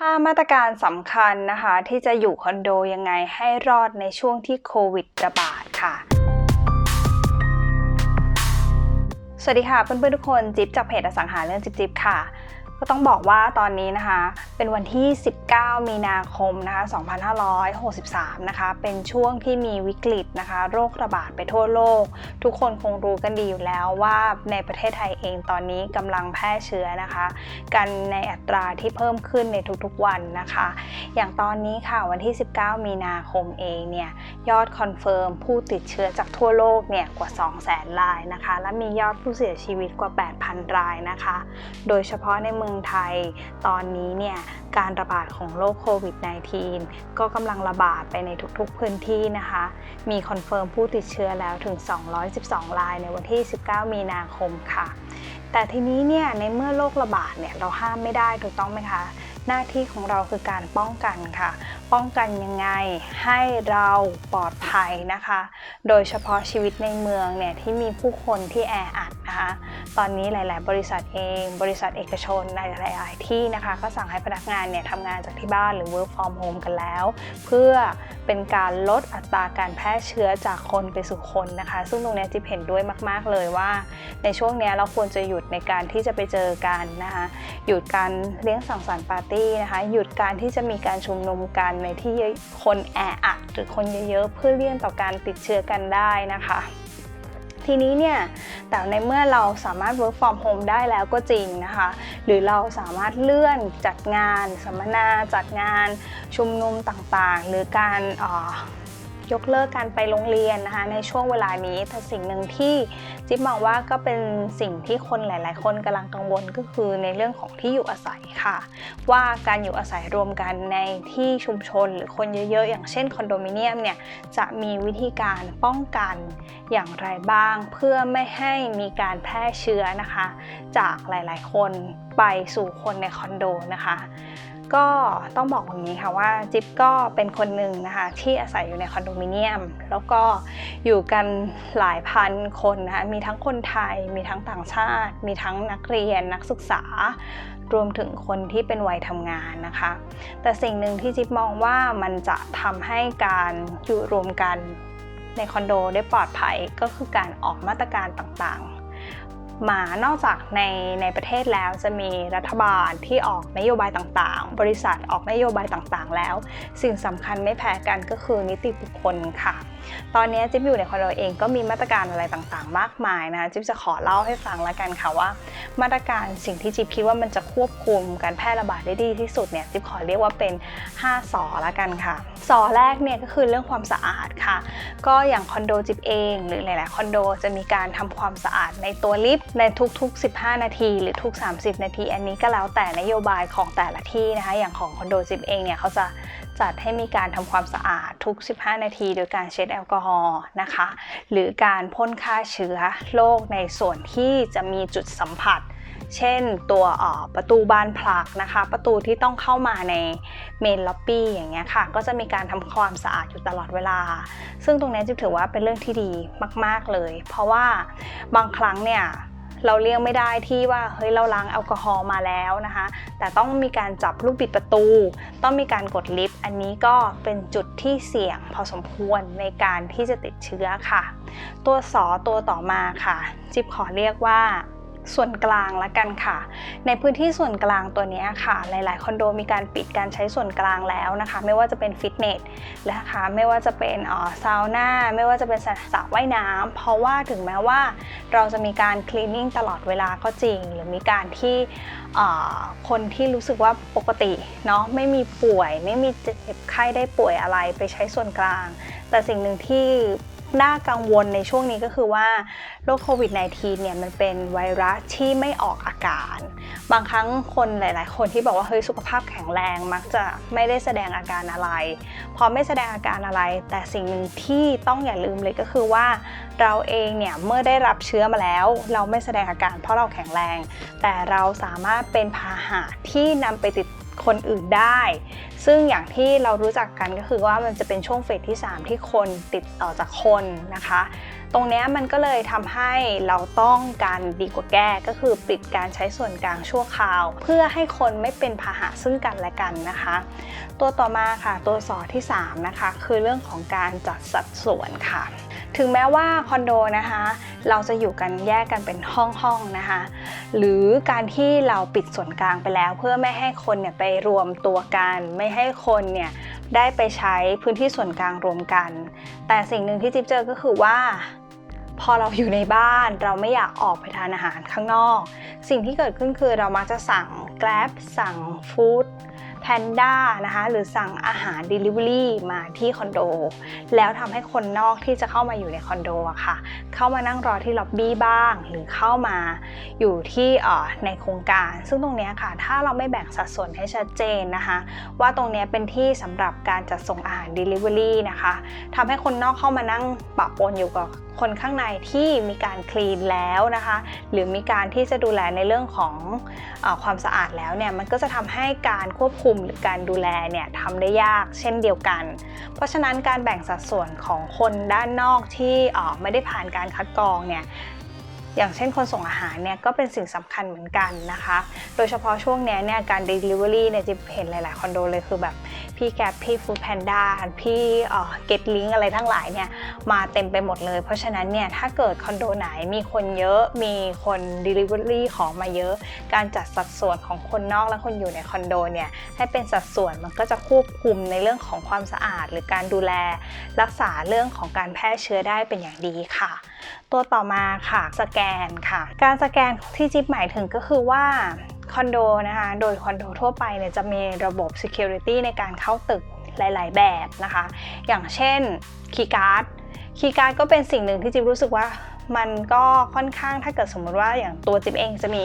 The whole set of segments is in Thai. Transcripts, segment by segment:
5 มาตรการสำคัญนะคะ ที่จะอยู่คอนโดยังไงให้รอดในช่วงที่โควิดระบาดค่ะสวัสดีค่ะเพื่อนๆทุกคนจิ๊บจากเพจอสังหาเรื่องจิ๊บจิ๊บค่ะ ก็ต้องบอกว่าตอนนี้นะคะ เป็นวันที่ 19 มีนาคมนะคะ 2563 นะคะ เป็นช่วงที่มีวิกฤตนะคะ โรคระบาดไปทั่วโลก ทุกคนคงรู้กันดีอยู่แล้วว่าในประเทศไทยเองตอนนี้กำลังแพร่เชื้อนะคะ กันในอัตราที่เพิ่มขึ้นในทุกๆวันนะคะ อย่างตอนนี้ค่ะวันที่ 19 มีนาคมเองเนี่ยยอดคอนเฟิร์มผู้ติดเชื้อจากทั่วโลกเนี่ยกว่า 200,000รายนะคะ และมียอดผู้เสียชีวิตกว่า 8,000 รายนะคะ โดยเฉพาะในเมืองไทย ตอนนี้เนี่ยการระบาดของโรคโควิด -19 ก็กำลังระบาดไปในทุกๆพื้นที่นะคะ มีคอนเฟิร์มผู้ติดเชื้อแล้วถึง 212 รายในวันที่ 19 มีนาคมค่ะ แต่ทีนี้เนี่ยในเมื่อโรคระบาดเนี่ยเราห้ามไม่ได้ถูกต้องไหมคะหน้าที่ของเราคือการป้องกันค่ะป้องกันยังไงให้เราปลอดภัยนะคะ โดยเฉพาะชีวิตในเมืองเนี่ยที่มีผู้คนที่แออัดนะคะ ตอนนี้หลาย ๆ บริษัทเอง บริษัทเอกชนในหลาย ๆ ที่นะคะ ก็สั่งให้พนักงานเนี่ยทำงานจากที่บ้านหรือ work from home กันแล้ว เพื่อเป็นการลดอัตราการแพร่เชื้อจากคนไปสู่คนนะคะ ซึ่งตรงนี้จิบเห็นด้วยมาก ๆ เลยว่า ในช่วงนี้เราควรจะหยุดในการที่จะไปเจอกันนะคะ หยุดการเลี้ยงสังสรรค์ปาร์ตี้นะคะ หยุดการที่จะมีการชุมนุมกันในที่คนแออัดหรือคนเยอะๆ เพื่อเลี่ยงต่อการติดเชื้อกันได้นะคะ ทีนี้เนี่ย แต่ในเมื่อเราสามารถ work from home ได้แล้วก็จริงนะคะ หรือเราสามารถเลื่อนจัดงานสัมมนาจัดงานชุมนุมต่างๆ หรือการออยกเลิกการไปโรงเรียนนะคะในช่วงเวลานี้แต่สิ่งหนึ่งที่ จิ๊บมองว่าก็เป็นสิ่งที่คนหลาย ๆ คนกำลังกังวลก็คือในเรื่องของที่อยู่อาศัยค่ะ ว่าการอยู่อาศัยรวมกันในที่ชุมชนหรือคนเยอะ ๆ อย่างเช่นคอนโดมิเนียมเนี่ยจะมีวิธีการป้องกันอย่างไรบ้าง เพื่อไม่ให้มีการแพร่เชื้อนะคะ จากหลาย ๆ คนไปสู่คนในคอนโดนะคะ ก็ต้องบอกอย่างนี้ค่ะว่าจิ๊บก็เป็นคนหนึ่งนะคะที่อาศัยอยู่ในคอนโดมิเนียม แล้วก็อยู่กันหลายพันคนนะคะมีทั้งคนไทย มีทั้งต่างชาติ มีทั้งนักเรียนนักศึกษารวมถึงคนที่เป็นวัยทำงานนะคะ แต่สิ่งหนึ่งที่จิ๊บมองว่ามันจะทำให้การอยู่รวมกันในคอนโดได้ปลอดภัยก็คือการออกมาตรการต่างๆ มานอกจากในในประเทศแล้วจะมีรัฐบาลที่ออกนโยบายต่างๆ บริษัทออกนโยบายต่างๆ แล้ว สิ่งสำคัญไม่แพ้กันก็คือนิติบุคคลค่ะ ตอนนี้จิ๊บอยู่ในคอนโดเองก็มีมาตรการอะไรต่างๆ มากมายนะจิ๊บจะขอเล่าให้ฟังแล้วกันค่ะว่า มาตรการสิ่งที่จิ๊บคิดว่ามันจะควบคุมการแพร่ระบาดได้ดีที่สุดเนี่ยจิ๊บขอเรียกว่าเป็น 5สอละกันค่ะสอแรกเนี่ยก็คือเรื่องความสะอาดค่ะ ก็อย่างคอนโดจิ๊บเอง หรือหลายๆคอนโดจะมีการทำความสะอาดในตัวลิฟต์ในทุกๆ 15 นาที หรือทุก 30 นาที อันนี้ก็แล้วแต่นโยบายของแต่ละที่นะคะ อย่างของคอนโดจิ๊บเองเนี่ยเขาจะ จัดให้มีการทำความสะอาดทุก 15 นาที โดยการเช็ดแอลกอฮอล์นะคะ หรือการพ่นฆ่าเชื้อโรคในส่วนที่จะมีจุดสัมผัส เช่นตัวประตูบานผลักนะคะ ประตูที่ต้องเข้ามาในเมนล็อบบี้อย่างเงี้ยค่ะ ก็จะมีการทำความสะอาดอยู่ตลอดเวลา ซึ่งตรงนี้จิบถือว่าเป็นเรื่องที่ดีมาก ๆเลย เพราะว่าบางครั้งเนี่ย เราเลี่ยงไม่ได้ที่ว่าเฮ้ยเราล้างแอลกอฮอล์มาแล้วนะคะ แต่ต้องมีการจับลูกบิดประตู ต้องมีการกดลิฟต์อันนี้ก็เป็นจุดที่เสี่ยงพอสมควรในการที่จะติดเชื้อค่ะ ตัวสอตัวต่อมาค่ะ จิ๊บขอเรียกว่า ส่วนกลางละกันค่ะ ในพื้นที่ส่วนกลางตัวนี้ค่ะ หลาย ๆ คอนโดมีการปิดการใช้ส่วนกลางแล้วนะคะ ไม่ว่าจะเป็นฟิตเนสนะคะไม่ว่าจะเป็นอ่อซาวน่าไม่ว่าจะเป็นสระว่ายน้ำเพราะว่าถึงแม้ว่าเราจะมีการคลีนนิ่งตลอดเวลาก็จริง หรือมีการที่อ่อคนที่รู้สึกว่าปกติเนาะไม่มีป่วย ไม่มีเจ็บไข้ได้ป่วยอะไรไปใช้ส่วนกลาง แต่สิ่งหนึ่งที่ น่ากังวลในช่วงนี้ก็คือว่าโรคโควิด -19 เนี่ยมันเป็นไวรัสที่ไม่ออกอาการ บางครั้งคนหลาย ๆ คนที่บอกว่าเฮ้ยสุขภาพแข็งแรงมักจะไม่ได้แสดงอาการอะไร พอไม่แสดงอาการอะไร แต่สิ่งหนึ่งที่ต้องอย่าลืมเลยก็คือว่าเราเองเนี่ยเมื่อได้รับเชื้อมาแล้ว เราไม่แสดงอาการเพราะเราแข็งแรง แต่เราสามารถเป็นพาหะที่นำไปติด คนอื่นได้ ซึ่งอย่างที่เรารู้จักกันก็คือว่ามันจะเป็นช่วงเฟสที่ 3 ที่คนติดต่อจากคนนะคะ ตรงนี้มันก็เลยทำให้เราต้องการดีกว่าแก้ก็คือปิดการใช้ส่วนกลางชั่วคราว เพื่อให้คนไม่เป็นพาหะซึ่งกันและกันนะคะ ตัวต่อมาค่ะตัวสอที่3นะคะคือเรื่องของการจัดสัดส่วนค่ะ ถึงแม้ว่าคอนโดนะคะ เราจะอยู่กันแยกกันเป็นห้องๆนะคะ หรือการที่เราปิดส่วนกลางไปแล้ว เพื่อไม่ให้คนเนี่ยไปรวมตัวกัน ไม่ให้คนเนี่ยได้ไปใช้พื้นที่ส่วนกลางรวมกัน แต่สิ่งหนึ่งที่จิ๊บเจอก็คือว่าพอเราอยู่ในบ้านเราไม่อยากออกไปทานอาหารข้างนอก สิ่งที่เกิดขึ้นคือเรามักจะสั่ง Grab สั่งฟู้ ดแพนด้านะคะ หรือสั่งอาหาร Delivery มาที่คอนโด แล้วทำให้คนนอกที่จะเข้ามาอยู่ในคอนโดอะค่ะ เข้ามานั่งรอที่ล็อบบี้บ้าง หรือเข้ามาอยู่ที่อ่อในโครงการ ซึ่งตรงนี้ค่ะ ถ้าเราไม่แบ่งสัดส่วนให้ชัดเจนนะคะ ว่าตรงนี้เป็นที่สำหรับการจัดส่งอาหาร Delivery นะคะทำให้คนนอกเข้ามานั่งปะปนอยู่กับคนข้างในที่มีการคลีนแล้วนะคะ หรือมีการที่จะดูแลในเรื่องของอความสะอาดแล้วเนี่ยมันก็จะทำให้การควบคุมหรือการดูแลเนี่ยทำได้ยากเช่นเดียวกัน เพราะฉะนั้นการแบ่งสัดส่วนของคนด้านนอกที่ไม่ได้ผ่านการคัดกรองเนี่ยอย่างเช่นคนส่งอาหารเนี่ยก็เป็นสิ่งสำคัญเหมือนกันนะคะ โดยเฉพาะช่วงนี้เนี่ยการ Delivery เนี่ยจะเห็นหลาย ๆ คอนโดเลยคือแบบ พี่แกร็บพี่ฟู้ดแพนด้าพี่เก็ตลิงอะไรทั้งหลายเนี่ยมาเต็มไปหมดเลย เพราะฉะนั้นเนี่ยถ้าเกิดคอนโดไหนมีคนเยอะมีคน Delivery ของมาเยอะ การจัดสัดส่วนของคนนอกและคนอยู่ในคอนโดเนี่ยให้เป็นสัดส่วนมันก็จะควบคุมในเรื่องของความสะอาด หรือการดูแลรักษาเรื่องของการแพร่เชื้อได้เป็นอย่างดีค่ะ ตัวต่อมาค่ะสแกนค่ะ การสแกนที่จิ๊บหมายถึงก็คือว่า คอนโดนะคะ โดยคอนโดทั่วไปเนี่ยจะมีระบบ Security ในการเข้าตึกหลาย ๆ แบบนะคะ อย่างเช่นคีย์การ์ดคีย์การ์ดก็เป็นสิ่งหนึ่งที่จิ๊บรู้สึกว่ามันก็ค่อนข้างถ้าเกิดสมมติว่าอย่างตัวจิ๊บเองจะมี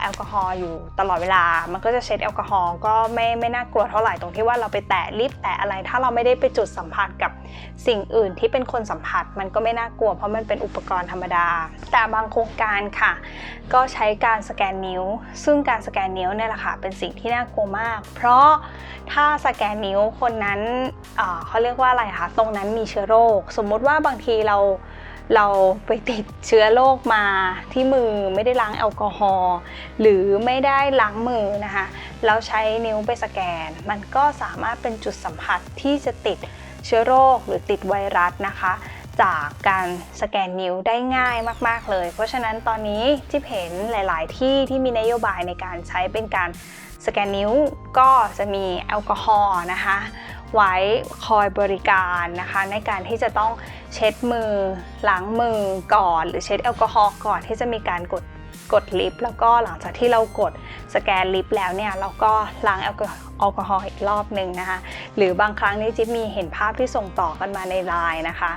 แอลกอฮอล์อยู่ตลอดเวลา มันก็จะเช็ดแอลกอฮอล์ก็ไม่ไม่น่ากลัวเท่าไหร่ตรงที่ว่าเราไปแตะลิฟต์แตะอะไร ถ้าเราไม่ได้ไปจุดสัมผัสกับสิ่งอื่นที่เป็นคนสัมผัส มันก็ไม่น่ากลัวเพราะมันเป็นอุปกรณ์ธรรมดา แต่บางโครงการค่ะ ก็ใช้การสแกนนิ้ว ซึ่งการสแกนนิ้วเนี่ยแหละค่ะเป็นสิ่งที่น่ากลัวมาก เพราะถ้าสแกนนิ้วคนนั้นเอ่อเขาเรียกว่าอะไรคะตรงนั้นมีเชื้อโรค สมมติว่าบางทีเรา เราไปติดเชื้อโรคมาที่มือไม่ได้ล้างแอลกอฮอล์หรือไม่ได้ล้างมือนะคะแล้วใช้นิ้วไปสแกน มันก็สามารถเป็นจุดสัมผัสที่จะติดเชื้อโรคหรือติดไวรัสนะคะ จากการสแกนนิ้วได้ง่ายมาก ๆ เลย เพราะฉะนั้นตอนนี้ที่เห็นหลาย ๆ ที่ที่มีนโยบายในการใช้เป็นการสแกนนิ้วก็จะมีแอลกอฮอล์นะคะ ไว้คอยบริการนะคะ ในการที่จะต้องเช็ดมือล้างมือก่อน หรือเช็ดแอลกอฮอล์ก่อนที่จะมีการกดกดลิฟต์แล้วก็หลังจากที่เรากดสแกนลิฟต์แล้วเนี่ยเราก็ล้างแอลกอแอลกอฮอล์อีกรอบหนึ่งนะคะ หรือบางครั้งนี่จิ๊บมีเห็นภาพที่ส่งต่อกันมาในไลน์นะคะ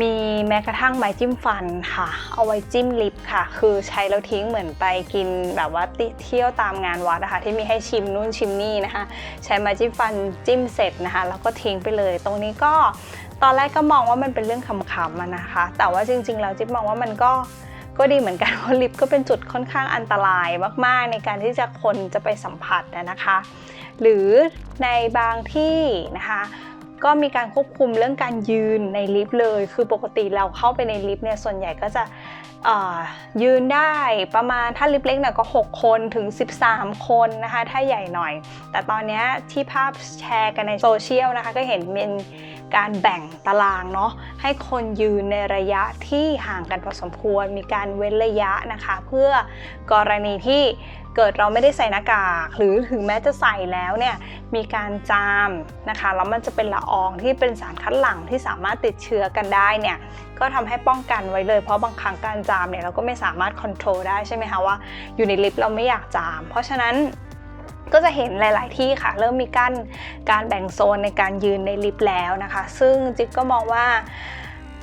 มีแม้กระทั่งไม้จิ้มฟันค่ะ เอาไว้จิ้มลิปค่ะ คือใช้แล้วทิ้งเหมือนไปกินแบบว่าเที่ยวตามงานวัดนะคะที่มีให้ชิมนู่นชิมนี่นะคะ ใช้ไม้จิ้มฟันจิ้มเสร็จนะคะ แล้วก็ทิ้งไปเลย ตรงนี้ก็ตอนแรกก็มองว่ามันเป็นเรื่องขำๆนะคะ แต่ว่าจริงๆแล้วจิ๊บมองว่ามันก็ก็ดีเหมือนกันเพราะลิฟต์ก็เป็นจุดค่อนข้างอันตรายมากๆ ในการที่จะคนจะไปสัมผัสนะคะ หรือในบางที่นะคะ ก็มีการควบคุมเรื่องการยืนในลิฟต์เลย คือปกติเราเข้าไปในลิฟต์เนี่ยส่วนใหญ่ก็จะยืนได้ประมาณถ้าลิฟต์เล็กหน่อยก็ 6 คนถึง 13 คนนะคะ ถ้าใหญ่หน่อย แต่ตอนนี้ที่ภาพแชร์กันในโซเชียลนะคะ ก็เห็นเป็นการแบ่งตารางเนาะให้คนยืนในระยะที่ห่างกันพอสมควร มีการเว้นระยะนะคะ เพื่อกรณีที่ เกิดเราไม่ได้ใส่หน้ากาก หรือถึงแม้จะใส่แล้วเนี่ยมีการจามนะคะแล้วมันจะเป็นละอองที่เป็นสารคัดหลั่งที่สามารถติดเชื้อกันได้เนี่ยก็ทำให้ป้องกันไว้เลย เพราะบางครั้งการจามเนี่ยเราก็ไม่สามารถควบคุมได้ใช่ไหมคะว่าอยู่ในลิฟต์เราไม่อยากจาม เพราะฉะนั้นก็จะเห็นหลาย ๆ ที่ค่ะ เริ่มมีกั้นการแบ่งโซนในการยืนในลิฟต์แล้วนะคะ ซึ่งจิ๊บก็มองว่า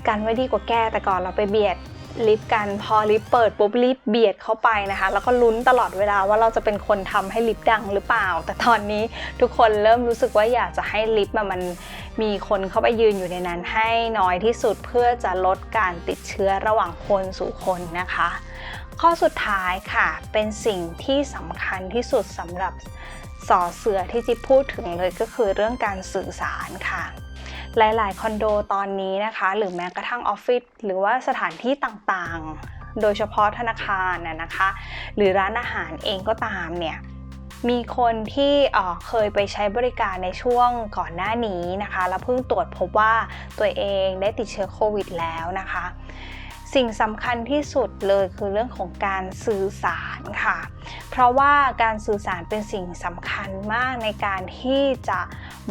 การไว้ดีกว่าแก้แต่ก่อนเราไปเบียด ลิฟต์กันพอลิฟต์เปิดปุ๊บรีบเบียดเข้าไปนะคะ แล้วก็ลุ้นตลอดเวลาว่าเราจะเป็นคนทำให้ลิฟต์ดังหรือเปล่า แต่ตอนนี้ทุกคนเริ่มรู้สึกว่าอยากจะให้ลิฟต์มันมีคนเข้าไปยืนอยู่ในนั้น ให้น้อยที่สุดเพื่อจะลดการติดเชื้อระหว่างคนสู่คนนะคะ ข้อสุดท้ายค่ะเป็นสิ่งที่สำคัญที่สุดสำหรับสอเสือที่จิพูดถึงเลยก็คือเรื่องการสื่อสารค่ะ หลาย ๆ คอนโดตอนนี้นะคะ หรือแม้กระทั่งออฟฟิศหรือว่าสถานที่ต่างๆ โดยเฉพาะธนาคารน่ะนะคะ หรือร้านอาหารเองก็ตามเนี่ยมีคนที่เเคยไปใช้บริการในช่วงก่อนหน้านี้นะคะ แล้วเพิ่งตรวจพบว่าตัวเองได้ติดเชื้อโควิดแล้วนะคะ สิ่งสำคัญที่สุดเลยคือเรื่องของการสื่อสารค่ะ เพราะว่าการสื่อสารเป็นสิ่งสำคัญมากในการที่จะ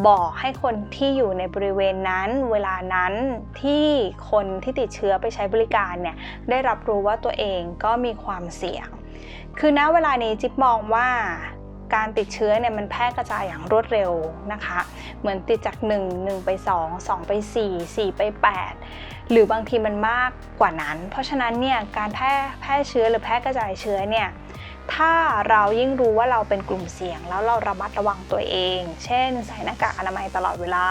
บอกให้คนที่อยู่ในบริเวณนั้น เวลานั้นที่คนที่ติดเชื้อไปใช้บริการเนี่ยได้รับรู้ว่าตัวเองก็มีความเสี่ยง คือณเวลานี้จิ๊บมองว่า การติดเชื้อเนี่ยมันแพร่กระจายอย่างรวดเร็วนะคะ เหมือนติดจาก 1 1 ไป 2 2 ไป 4 4 ไป 8 หรือบางทีมันมากกว่านั้น เพราะฉะนั้นเนี่ยการแพร่แพร่เชื้อหรือแพร่กระจายเชื้อเนี่ยถ้าเรายิ่งรู้ว่าเราเป็นกลุ่มเสี่ยง แล้วเราระมัดระวังตัวเอง เช่น ใส่หน้ากากอนามัยตลอดเวลา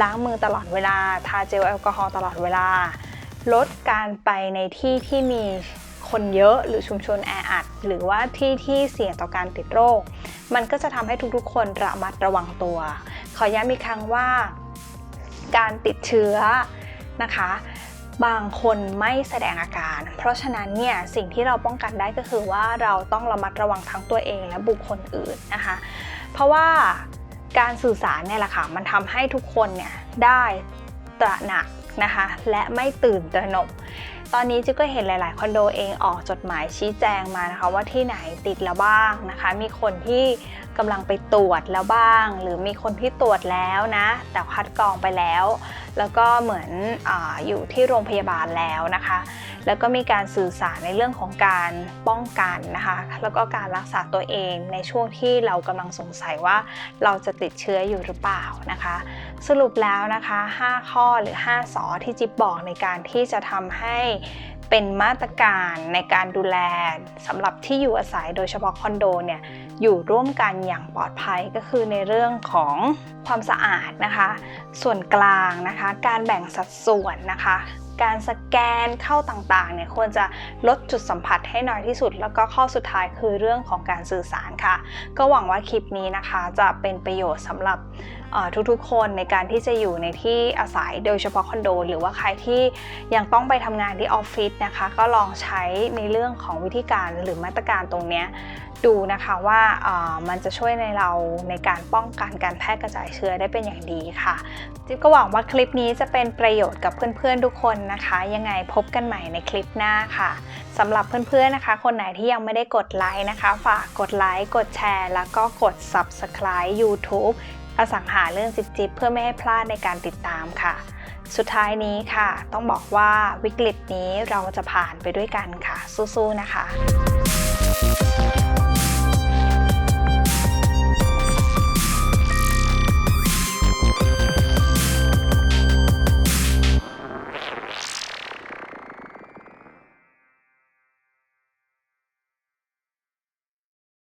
ล้างมือตลอดเวลา ทาเจลแอลกอฮอล์ตลอดเวลา ลดการไปในที่ที่มี คนเยอะหรือชุมชนแออัด หรือว่าที่ที่เสี่ยงต่อการติดโรค มันก็จะทำให้ทุกๆ คนระมัดระวังตัว ขอย้ำอีกครั้งว่า การติดเชื้อนะคะบางคนไม่แสดงอาการ เพราะฉะนั้นเนี่ยสิ่งที่เราป้องกันได้ก็คือว่าเราต้องระมัดระวังทั้งตัวเองและบุคคลอื่นนะคะ เพราะว่าการสื่อสารเนี่ยแหละค่ะมันทำให้ทุกคนเนี่ยได้ตระหนักนะคะและไม่ตื่นตระหนก ตอนนี้จิ๊กก็เห็นหลาย ๆ คอนโดเองออกจดหมายชี้แจงมานะคะว่าที่ไหนติดแล้วบ้างนะคะ มีคนที่กำลังไปตรวจแล้วบ้าง หรือมีคนที่ตรวจแล้วนะ แต่คัดกรองไปแล้วแล้วก็เหมือนออยู่ที่โรงพยาบาลแล้วนะคะ แล้วก็มีการสื่อสารในเรื่องของการป้องกันนะคะ แล้วก็การรักษาตัวเองในช่วงที่เรากำลังสงสัยว่าเราจะติดเชื้ออยู่หรือเปล่านะคะ สรุปแล้วนะคะ 5 ข้อหรือ 5สอที่จิ๊บบอกในการที่จะทำให้ เป็นมาตรการในการดูแลสำหรับที่อยู่อาศัยโดยเฉพาะคอนโดเนี่ยอยู่ร่วมกันอย่างปลอดภัยก็คือในเรื่องของความสะอาดนะคะ ส่วนกลางนะคะ การแบ่งสัดส่วนนะคะ การสแกนเข้าต่างๆเนี่ยควรจะลดจุดสัมผัสให้น้อยที่สุด แล้วก็ข้อสุดท้ายคือเรื่องของการสื่อสารค่ะ ก็หวังว่าคลิปนี้นะคะจะเป็นประโยชน์สำหรับทุกๆ คนในการที่จะอยู่ในที่อาศัยโดยเฉพาะคอนโด หรือว่าใครที่ยังต้องไปทำงานที่ออฟฟิศนะคะ ก็ลองใช้ในเรื่องของวิธีการหรือมาตรการตรงนี้ดูนะคะว่ามันจะช่วยในเราในการป้องกันการแพร่กระจายเชื้อได้เป็นอย่างดีค่ะ จิ๊บก็หวังว่าคลิปนี้จะเป็นประโยชน์กับเพื่อนๆทุกคนนะคะ ยังไงพบกันใหม่ในคลิปหน้าค่ะสำหรับเพื่อนๆนะคะ คนไหนที่ยังไม่ได้กดไลค์นะคะ ฝากกดไลค์กดแชร์ แล้วก็กด Subscribe YouTube อสังหาเรื่องจิบๆเพื่อไม่ให้พลาดในการติดตามค่ะ สุดท้ายนี้ค่ะ ต้องบอกว่าวิกฤตนี้เราจะผ่านไปด้วยกันค่ะ สู้ๆนะคะ